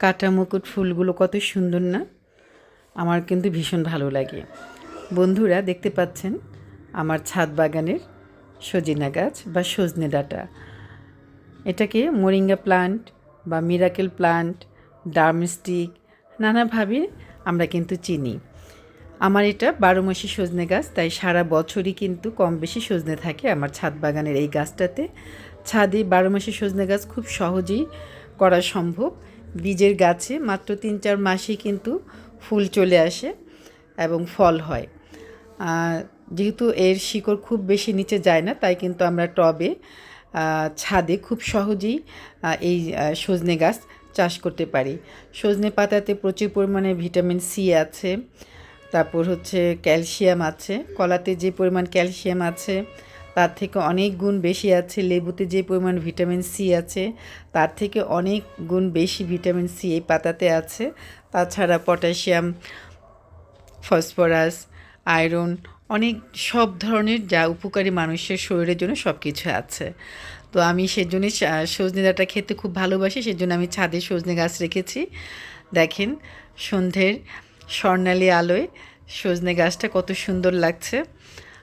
কাটা মুকুট ফুলগুলো কত সুন্দর না? আমার কিন্তু ভীষণ ভালো লাগে। বন্ধুরা, দেখতে পাচ্ছেন আমার ছাদ বাগানের সজিনা গাছ বা সজনে ডাঁটা। এটাকে মোরিঙ্গা প্লান্ট বা মিরাকেল প্লান্ট ডার্মস্টিক নানাভাবে আমরা কিন্তু চিনি। আমার এটা বারো মাসি সজনে গাছ, তাই সারা বছরই কিন্তু কম বেশি সজনে থাকে আমার ছাদ বাগানের এই গাছটাতে। ছাদে বারো মাসি সজনে গাছ খুব সহজেই করা সম্ভব। বীজের গাছে মাত্র তিন চার মাসেই কিন্তু ফুল চলে আসে এবং ফল হয়। যেহেতু এর শিকড় খুব বেশি নিচে যায় না, তাই কিন্তু আমরা টবে ছাদে খুব সহজেই এই সজনে গাছ চাষ করতে পারি। সজনে পাতাতে প্রচুর পরিমাণে ভিটামিন সি আছে, তারপর হচ্ছে ক্যালসিয়াম আছে, কলাতে যে পরিমাণ ক্যালসিয়াম আছে তার থেকে অনেক গুণ বেশি আছে লেবুতে যে পরিমাণ ভিটামিন সি আছে, তার থেকে অনেক গুণ বেশি ভিটামিন সি এই পাতাতে আছে। তাছাড়া পটাশিয়াম, ফসফরাস, আয়রন, অনেক সব ধরনের যা উপকারী মানুষের শরীরের জন্য সব কিছু আছে। তো আমি সেজন্যই সজনে ডাঁটা খেতে খুব ভালোবাসি, সেজন্য আমি ছাদে সজনে গাছ রেখেছি। দেখেন সন্ধ্যের স্বর্ণালী আলোয় সজনে গাছটা কত সুন্দর লাগছে।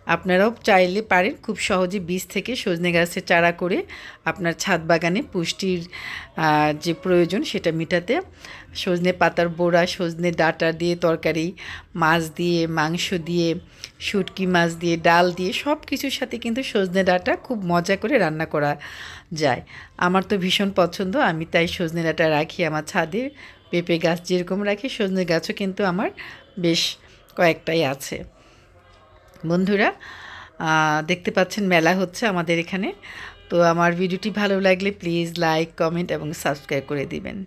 আপনারাও চাইলে পারেন খুব সহজে বীজ থেকে সজনে গাছের চারা করে আপনার ছাদ বাগানে পুষ্টির যে প্রয়োজন সেটা মেটাতে সজনে পাতার বোড়া, সজনে ডাঁটা দিয়ে তরকারি, মাছ দিয়ে, মাংস দিয়ে, শুটকি মাছ দিয়ে, ডাল দিয়ে সব কিছুর সাথে কিন্তু সজনে ডাঁটা খুব মজা করে রান্না করা যায়। আমার তো ভীষণ পছন্দ, আমি তাই সজনে ডাঁটা রাখি আমার ছাদে, পেঁপে গাছ যেরকম রাখি সজনে গাছও কিন্তু আমার বেশ কয়েকটাই আছে। বন্ধুরা দেখতে পাচ্ছেন মেলা হচ্ছে আমাদের এখানে। তো আমার ভিডিওটি ভালো লাগলে প্লিজ লাইক কমেন্ট এবং সাবস্ক্রাইব করে দিবেন।